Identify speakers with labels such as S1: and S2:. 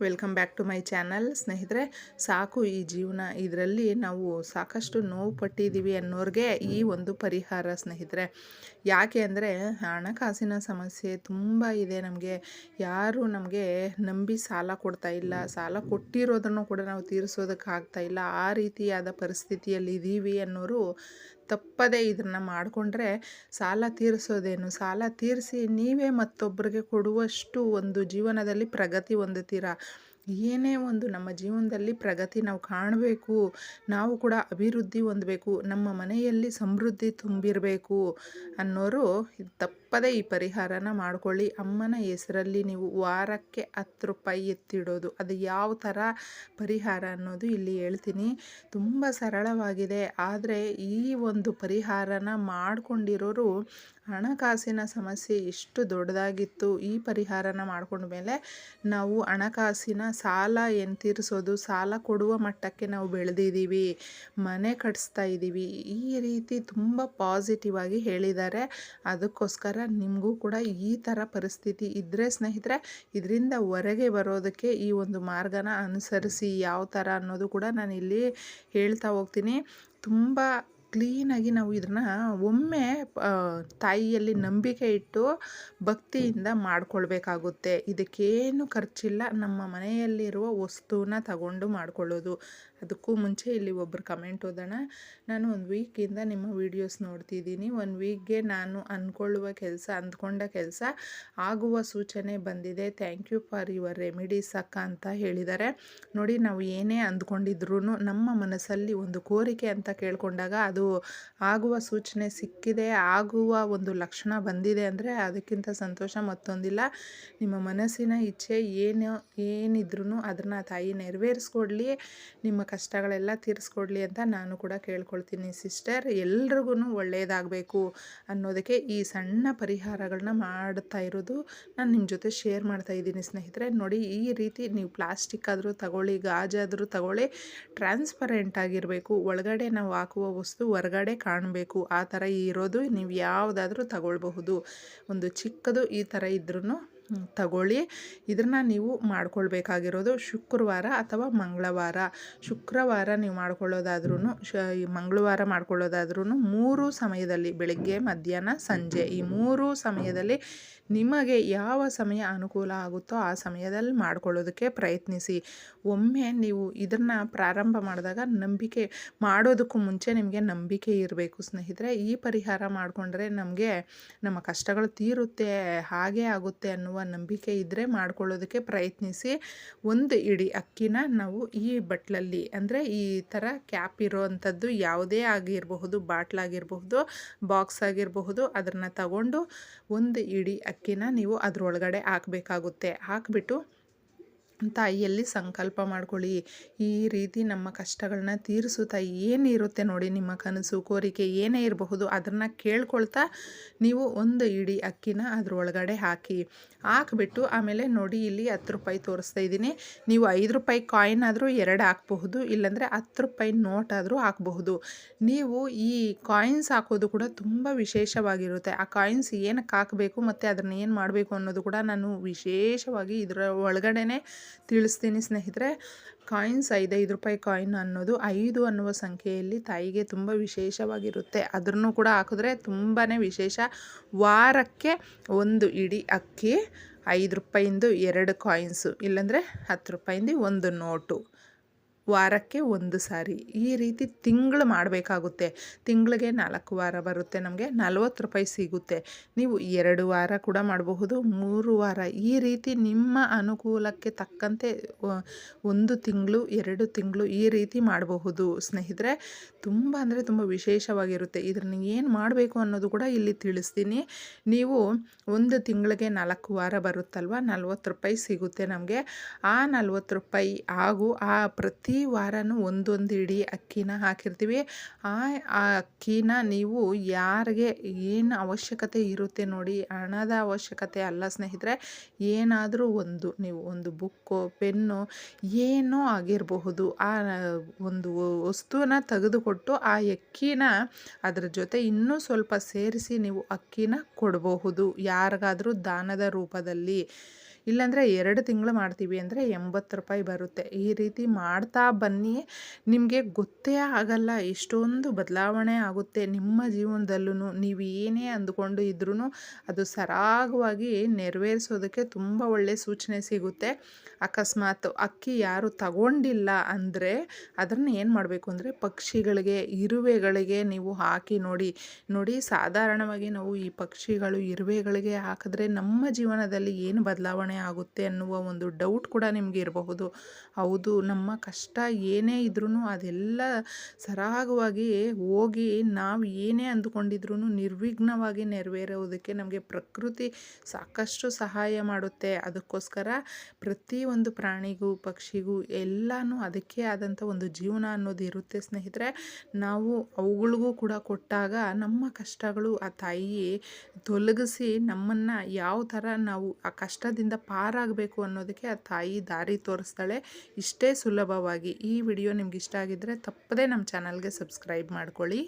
S1: Welcome back to my channel ಸ್ನೇಹಿತರೆ, ಸಾಕು ಈ ಜೀವನ. ಇದರಲ್ಲಿ ನಾವು ಸಾಕಷ್ಟು ನೋವು ಪಟ್ಟಿದ್ದೀವಿ ಅನ್ನೋರಿಗೆ ಈ ಒಂದು ಪರಿಹಾರ ಸ್ನೇಹಿತರೆ. ಯಾಕೆ ಅಂದರೆ, ಹಣಕಾಸಿನ ಸಮಸ್ಯೆ ತುಂಬ ಇದೆ ನಮಗೆ. ಯಾರು ನಮಗೆ ನಂಬಿ ಸಾಲ ಕೊಡ್ತಾ ಇಲ್ಲ. ಸಾಲ ಕೊಟ್ಟಿರೋದನ್ನು ಕೂಡ ನಾವು ತೀರಿಸೋದಕ್ಕಾಗ್ತಾ ಇಲ್ಲ. ಆ ರೀತಿಯಾದ ಪರಿಸ್ಥಿತಿಯಲ್ಲಿ ಇದ್ದೀವಿ ಅನ್ನೋರು ತಪ್ಪದೇ ಇದನ್ನು ಮಾಡಿಕೊಂಡ್ರೆ ಸಾಲ ತೀರಿಸೋದೇನು? ಸಾಲ ತೀರಿಸಿ ನೀವೇ ಮತ್ತೊಬ್ಬರಿಗೆ ಕೊಡುವಷ್ಟು ಒಂದು ಜೀವನದಲ್ಲಿ ಪ್ರಗತಿ ಹೊಂದುತ್ತೀರಾ? ಏನೇ ಒಂದು ನಮ್ಮ ಜೀವನದಲ್ಲಿ ಪ್ರಗತಿ ನಾವು ಕಾಣಬೇಕು, ನಾವು ಕೂಡ ಅಭಿವೃದ್ಧಿ ಹೊಂದಬೇಕು, ನಮ್ಮ ಮನೆಯಲ್ಲಿ ಸಮೃದ್ಧಿ ತುಂಬಿರಬೇಕು ಅನ್ನೋರು ತಪ್ಪದೇ ಈ ಪರಿಹಾರನ ಮಾಡ್ಕೊಳ್ಳಿ. ಅಮ್ಮನ ಹೆಸರಲ್ಲಿ ನೀವು ವಾರಕ್ಕೆ ಹತ್ತು ರೂಪಾಯಿ ಎತ್ತಿಡೋದು. ಅದು ಯಾವ ಥರ ಪರಿಹಾರ ಅನ್ನೋದು ಇಲ್ಲಿ ಹೇಳ್ತೀನಿ. ತುಂಬ ಸರಳವಾಗಿದೆ. ಆದರೆ ಈ ಒಂದು ಪರಿಹಾರನ ಮಾಡಿಕೊಂಡಿರೋರು ಹಣಕಾಸಿನ ಸಮಸ್ಯೆ ಎಷ್ಟು ದೊಡ್ಡದಾಗಿತ್ತು. ಈ ಪರಿಹಾರನ ಮಾಡ್ಕೊಂಡ ಮೇಲೆ ನಾವು ಹಣಕಾಸಿನ ಸಾಲ ಏನು ತೀರಿಸೋದು? ಸಾಲ ಕೊಡುವ ಮಟ್ಟಕ್ಕೆ ನಾವು ಬೆಳೆದಿದ್ದೀವಿ. ಮನೆ ಕಟ್ಟಿಸ್ತಾ ಇದ್ದೀವಿ. ಈ ರೀತಿ ತುಂಬ ಪಾಸಿಟಿವ್ ಆಗಿ ಹೇಳಿದ್ದಾರೆ. ಅದಕ್ಕೋಸ್ಕರ ನಿಮಗೂ ಕೂಡ ಈ ಥರ ಪರಿಸ್ಥಿತಿ ಇದ್ದರೆ ಸ್ನೇಹಿತರೆ, ಇದರಿಂದ ಹೊರಗೆ ಬರೋದಕ್ಕೆ ಈ ಒಂದು ಮಾರ್ಗನ ಅನುಸರಿಸಿ, ಯಾವ ಥರ ಅನ್ನೋದು ಕೂಡ ನಾನು ಇಲ್ಲಿ ಹೇಳ್ತಾ ಹೋಗ್ತೀನಿ. ತುಂಬ ಕ್ಲೀನಾಗಿ ನಾವು ಇದನ್ನ ಒಮ್ಮೆ ತಾಯಿಯಲ್ಲಿ ನಂಬಿಕೆ ಇಟ್ಟು ಭಕ್ತಿಯಿಂದ ಮಾಡ್ಕೊಳ್ಬೇಕಾಗುತ್ತೆ. ಇದಕ್ಕೇನು ಖರ್ಚಿಲ್ಲ. ನಮ್ಮ ಮನೆಯಲ್ಲಿರುವ ವಸ್ತುನ ತಗೊಂಡು ಮಾಡ್ಕೊಳ್ಳೋದು. ಅದಕ್ಕೂ ಮುಂಚೆ ಇಲ್ಲಿ ಒಬ್ಬರು ಕಮೆಂಟ್ ಓದೋಣ. ನಾನು ಒಂದು ವೀಕಿಂದ ನಿಮ್ಮ ವೀಡಿಯೋಸ್ ನೋಡ್ತಿದ್ದೀನಿ. ಒಂದು ವೀಕ್ಗೆ ನಾನು ಅಂದ್ಕೊಳ್ಳುವ ಕೆಲಸ, ಅಂದ್ಕೊಂಡ ಕೆಲಸ ಆಗುವ ಸೂಚನೆ ಬಂದಿದೆ. Thank you for your remedies ಅಕ್ಕ ಅಂತ ಹೇಳಿದ್ದಾರೆ. ನೋಡಿ, ನಾವು ಏನೇ ಅಂದ್ಕೊಂಡಿದ್ರು ನಮ್ಮ ಮನಸ್ಸಲ್ಲಿ ಒಂದು ಕೋರಿಕೆ ಅಂತ ಕೇಳ್ಕೊಂಡಾಗ ಅದು ಆಗುವ ಸೂಚನೆ ಸಿಕ್ಕಿದೆ, ಆಗುವ ಒಂದು ಲಕ್ಷಣ ಬಂದಿದೆ ಅಂದರೆ ಅದಕ್ಕಿಂತ ಸಂತೋಷ ಮತ್ತೊಂದಿಲ್ಲ. ನಿಮ್ಮ ಮನಸ್ಸಿನ ಇಚ್ಛೆ ಏನು ಏನಿದ್ರೂ ಅದನ್ನು ತಾಯಿ ನೆರವೇರಿಸ್ಕೊಡ್ಲಿ, ನಿಮ್ಮ ಕಷ್ಟಗಳೆಲ್ಲ ತೀರಿಸ್ಕೊಡ್ಲಿ ಅಂತ ನಾನು ಕೂಡ ಕೇಳ್ಕೊಳ್ತೀನಿ ಸಿಸ್ಟರ್. ಎಲ್ರಿಗೂ ಒಳ್ಳೆಯದಾಗಬೇಕು ಅನ್ನೋದಕ್ಕೆ ಈ ಸಣ್ಣ ಪರಿಹಾರಗಳನ್ನ ಮಾಡ್ತಾ ಇರೋದು ನಾನು ನಿಮ್ಮ ಜೊತೆ ಶೇರ್ ಮಾಡ್ತಾ ಇದ್ದೀನಿ ಸ್ನೇಹಿತರೆ. ನೋಡಿ, ಈ ರೀತಿ ನೀವು ಪ್ಲಾಸ್ಟಿಕ್ ಆದರೂ ತಗೊಳ್ಳಿ, ಗಾಜಾದರೂ ತಗೊಳ್ಳಿ ಟ್ರಾನ್ಸ್ಪರೆಂಟ್ ಆಗಿರಬೇಕು. ಒಳಗಡೆ ನಾವು ಹಾಕುವ ವಸ್ತು ಹೊರಗಡೆ ಕಾಣಬೇಕು. ಆ ಥರ ಇರೋದು ನೀವು ಯಾವುದಾದ್ರೂ ತಗೊಳ್ಬಹುದು. ಒಂದು ಚಿಕ್ಕದು ಈ ಥರ ಇದ್ರೂ ತಗೊಳ್ಳಿ. ಇದನ್ನು ನೀವು ಮಾಡ್ಕೊಳ್ಬೇಕಾಗಿರೋದು ಶುಕ್ರವಾರ ಅಥವಾ ಮಂಗಳವಾರ. ಶುಕ್ರವಾರ ನೀವು ಮಾಡ್ಕೊಳ್ಳೋದಾದ್ರೂ ಶ ಮಂಗಳವಾರ ಮಾಡ್ಕೊಳ್ಳೋದಾದ್ರೂ ಮೂರು ಸಮಯದಲ್ಲಿ, ಬೆಳಗ್ಗೆ, ಮಧ್ಯಾಹ್ನ, ಸಂಜೆ. ಈ ಮೂರು ಸಮಯದಲ್ಲಿ ನಿಮಗೆ ಯಾವ ಸಮಯ ಅನುಕೂಲ ಆಗುತ್ತೋ ಆ ಸಮಯದಲ್ಲಿ ಮಾಡ್ಕೊಳ್ಳೋದಕ್ಕೆ ಪ್ರಯತ್ನಿಸಿ. ಒಮ್ಮೆ ನೀವು ಇದನ್ನು ಪ್ರಾರಂಭ ಮಾಡಿದಾಗ ನಂಬಿಕೆ, ಮಾಡೋದಕ್ಕೂ ಮುಂಚೆ ನಿಮಗೆ ನಂಬಿಕೆ ಇರಬೇಕು ಸ್ನೇಹಿತರೆ. ಈ ಪರಿಹಾರ ಮಾಡಿಕೊಂಡ್ರೆ ನಮಗೆ ನಮ್ಮ ಕಷ್ಟಗಳು ತೀರುತ್ತೆ, ಹಾಗೆ ಆಗುತ್ತೆ ಅನ್ನುವ ನಂಬಿಕೆ ಇದ್ದರೆ ಮಾಡ್ಕೊಳ್ಳೋದಕ್ಕೆ ಪ್ರಯತ್ನಿಸಿ. ಒಂದು ಇಡೀ ಅಕ್ಕಿನ ನಾವು ಈ ಬಟ್ಲಲ್ಲಿ, ಅಂದರೆ ಈ ಥರ ಕ್ಯಾಪ್ ಇರೋವಂಥದ್ದು ಯಾವುದೇ ಆಗಿರಬಹುದು ಬಾಟ್ಲಾಗಿರಬಹುದು ಬಾಕ್ಸ್ ಆಗಿರಬಹುದು ಅದನ್ನು ತಗೊಂಡು ಒಂದು ಇಡೀ ಅಕ್ಕಿನ ನೀವು ಅದರೊಳಗಡೆ ಹಾಕಬೇಕಾಗುತ್ತೆ. ಹಾಕ್ಬಿಟ್ಟು ತಾಯಿಯಲ್ಲಿ ಸಂಕಲ್ಪ ಮಾಡ್ಕೊಳ್ಳಿ. ಈ ರೀತಿ ನಮ್ಮ ಕಷ್ಟಗಳನ್ನ ತೀರಿಸುತ್ತಾ ಏನಿರುತ್ತೆ ನೋಡಿ ನಿಮ್ಮ ಕನಸು, ಕೋರಿಕೆ ಏನೇ ಇರಬಹುದು ಅದನ್ನು ಕೇಳ್ಕೊಳ್ತಾ ನೀವು ಒಂದು ಇಡೀ ಅಕ್ಕಿನ ಅದರೊಳಗಡೆ ಹಾಕಿ. ಹಾಕ್ಬಿಟ್ಟು ಆಮೇಲೆ ನೋಡಿ ಇಲ್ಲಿ ಹತ್ತು ರೂಪಾಯಿ ತೋರಿಸ್ತಾ ಇದ್ದೀನಿ. ನೀವು ಐದು ರೂಪಾಯಿ ಕಾಯಿನ್ ಆದರೂ ಎರಡು ಹಾಕಬಹುದು, ಇಲ್ಲಾಂದರೆ ಹತ್ತು ರೂಪಾಯಿ ನೋಟ್ ಆದರೂ ಹಾಕಬಹುದು. ನೀವು ಈ ಕಾಯಿನ್ಸ್ ಹಾಕೋದು ಕೂಡ ತುಂಬ ವಿಶೇಷವಾಗಿರುತ್ತೆ. ಆ ಕಾಯಿನ್ಸ್ ಏನಕ್ಕೆ ಹಾಕಬೇಕು ಮತ್ತು ಅದನ್ನು ಏನು ಮಾಡಬೇಕು ಅನ್ನೋದು ಕೂಡ ನಾನು ವಿಶೇಷವಾಗಿ ಇದರ ಒಳಗಡೆನೆ ತಿಳಿಸ್ತೀನಿ ಸ್ನೇಹಿತರೆ. ಕಾಯಿನ್ಸ್ ಐದೈದು ರೂಪಾಯಿ ಕಾಯಿನ್ ಅನ್ನೋದು ಐದು ಅನ್ನುವ ಸಂಖ್ಯೆಯಲ್ಲಿ ತಾಯಿಗೆ ತುಂಬ ವಿಶೇಷವಾಗಿರುತ್ತೆ. ಅದನ್ನು ಕೂಡ ಹಾಕಿದ್ರೆ ತುಂಬಾ ವಿಶೇಷ. ವಾರಕ್ಕೆ ಒಂದು ಇಡೀ ಅಕ್ಕಿ ಐದು ರೂಪಾಯಿಂದು ಎರಡು ಕಾಯಿನ್ಸು. ಇಲ್ಲಾಂದರೆ ಹತ್ತು ರೂಪಾಯಿಂದು ಒಂದು ನೋಟು. ವಾರಕ್ಕೆ ಒಂದು ಸಾರಿ ಈ ರೀತಿ ತಿಂಗಳು ಮಾಡಬೇಕಾಗುತ್ತೆ. ತಿಂಗಳಿಗೆ ನಾಲ್ಕು ವಾರ ಬರುತ್ತೆ, ನಮಗೆ ನಲ್ವತ್ತು ರೂಪಾಯಿ ಸಿಗುತ್ತೆ. ನೀವು ಎರಡು ವಾರ ಕೂಡ ಮಾಡಬಹುದು, ಮೂರು ವಾರ. ಈ ರೀತಿ ನಿಮ್ಮ ಅನುಕೂಲಕ್ಕೆ ತಕ್ಕಂತೆ ಒಂದು ತಿಂಗಳು, ಎರಡು ತಿಂಗಳು ಈ ರೀತಿ ಮಾಡಬಹುದು. ಸ್ನೇಹಿತರೆ, ತುಂಬ ಅಂದರೆ ತುಂಬ ವಿಶೇಷವಾಗಿರುತ್ತೆ. ಇದನ್ನು ಏನು ಮಾಡಬೇಕು ಅನ್ನೋದು ಕೂಡ ಇಲ್ಲಿ ತಿಳಿಸ್ತೀನಿ. ನೀವು ಒಂದು ತಿಂಗಳಿಗೆ ನಾಲ್ಕು ವಾರ ಬರುತ್ತಲ್ವ? ನಲ್ವತ್ತು ರೂಪಾಯಿ ಸಿಗುತ್ತೆ ನಮಗೆ. ಆ ನಲ್ವತ್ತು ರೂಪಾಯಿ ಹಾಗೂ ಆ ಪ್ರತಿ ವಾರನೂ ಒಂದೊಂದು ಇಡೀ ಅಕ್ಕಿನ ಹಾಕಿರ್ತೀವಿ. ಆ ಆ ಅಕ್ಕಿನ ನೀವು ಯಾರಿಗೆ ಏನು ಅವಶ್ಯಕತೆ ಇರುತ್ತೆ ನೋಡಿ, ಹಣದ ಅವಶ್ಯಕತೆ ಅಲ್ಲ ಸ್ನೇಹಿತರೆ, ಏನಾದರೂ ಒಂದು, ನೀವು ಒಂದು ಬುಕ್ಕು, ಪೆನ್ನು, ಏನೋ ಆಗಿರಬಹುದು, ಆ ಒಂದು ವಸ್ತುವನ್ನ ತೆಗೆದುಕೊಟ್ಟು ಆ ಅಕ್ಕಿನ ಅದರ ಜೊತೆ ಇನ್ನೂ ಸ್ವಲ್ಪ ಸೇರಿಸಿ ನೀವು ಅಕ್ಕಿನ ಕೊಡಬಹುದು. ಯಾರಿಗಾದರೂ ದಾನದ ರೂಪದಲ್ಲಿ. ಇಲ್ಲಾಂದರೆ ಎರಡು ತಿಂಗಳು ಮಾಡ್ತೀವಿ ಅಂದರೆ ಎಂಬತ್ತು ರೂಪಾಯಿ ಬರುತ್ತೆ. ಈ ರೀತಿ ಮಾಡ್ತಾ ಬನ್ನಿ. ನಿಮಗೆ ಗೊತ್ತೇ ಆಗಲ್ಲ, ಎಷ್ಟೊಂದು ಬದಲಾವಣೆ ಆಗುತ್ತೆ ನಿಮ್ಮ ಜೀವನದಲ್ಲೂ ನೀವು ಏನೇ ಅಂದುಕೊಂಡು ಇದ್ರೂ ಅದು ಸರಾಗವಾಗಿ ನೆರವೇರಿಸೋದಕ್ಕೆ ತುಂಬ ಒಳ್ಳೆಯ ಸೂಚನೆ ಸಿಗುತ್ತೆ. ಅಕಸ್ಮಾತ್ ಅಕ್ಕಿ ಯಾರು ತಗೊಂಡಿಲ್ಲ ಅಂದರೆ ಅದನ್ನು ಏನು ಮಾಡಬೇಕು ಅಂದರೆ ಪಕ್ಷಿಗಳಿಗೆ, ಇರುವೆಗಳಿಗೆ ನೀವು ಹಾಕಿ ನೋಡಿ. ನೋಡಿ, ಸಾಧಾರಣವಾಗಿ ನಾವು ಈ ಪಕ್ಷಿಗಳು, ಇರುವೆಗಳಿಗೆ ಹಾಕಿದ್ರೆ ನಮ್ಮ ಜೀವನದಲ್ಲಿ ಏನು ಆಗುತ್ತೆ ಅನ್ನುವ ಒಂದು ಡೌಟ್ ಕೂಡ ನಿಮಗೆ ಇರಬಹುದು. ಹೌದು, ನಮ್ಮ ಕಷ್ಟ ಏನೇ ಇದ್ರೂ ಅದೆಲ್ಲ ಸರಾಗವಾಗಿ ಹೋಗಿ ನಾವು ಏನೇ ಅಂದುಕೊಂಡಿದ್ರೂ ನಿರ್ವಿಘ್ನವಾಗಿ ನೆರವೇರೋದಕ್ಕೆ ನಮಗೆ ಪ್ರಕೃತಿ ಸಾಕಷ್ಟು ಸಹಾಯ ಮಾಡುತ್ತೆ. ಅದಕ್ಕೋಸ್ಕರ ಪ್ರತಿಯೊಂದು ಪ್ರಾಣಿಗೂ, ಪಕ್ಷಿಗೂ ಎಲ್ಲನೂ ಅದಕ್ಕೆ ಆದಂಥ ಒಂದು ಜೀವನ ಅನ್ನೋದು ಇರುತ್ತೆ ಸ್ನೇಹಿತರೆ. ನಾವು ಅವುಗಳಿಗೂ ಕೂಡ ಕೊಟ್ಟಾಗ ನಮ್ಮ ಕಷ್ಟಗಳು ಆ ತಾಯಿ ತೊಲಗಿಸಿ ನಮ್ಮನ್ನು ಯಾವ ಥರ ನಾವು ಆ ಕಷ್ಟದಿಂದ ಪಾರಾಗಬೇಕು ಅನ್ನೋದಕ್ಕೆ ಆ ತಾಯಿ ದಾರಿ ತೋರಿಸ್ತಾಳೆ. ಇಷ್ಟೇ ಸುಲಭವಾಗಿ. ಈ ವಿಡಿಯೋ ನಿಮ್ಗೆ ಇಷ್ಟ ಆಗಿದ್ದರೆ ತಪ್ಪದೇ ನಮ್ಮ ಚಾನಲ್ಗೆ ಸಬ್ಸ್ಕ್ರೈಬ್ ಮಾಡ್ಕೊಳ್ಳಿ.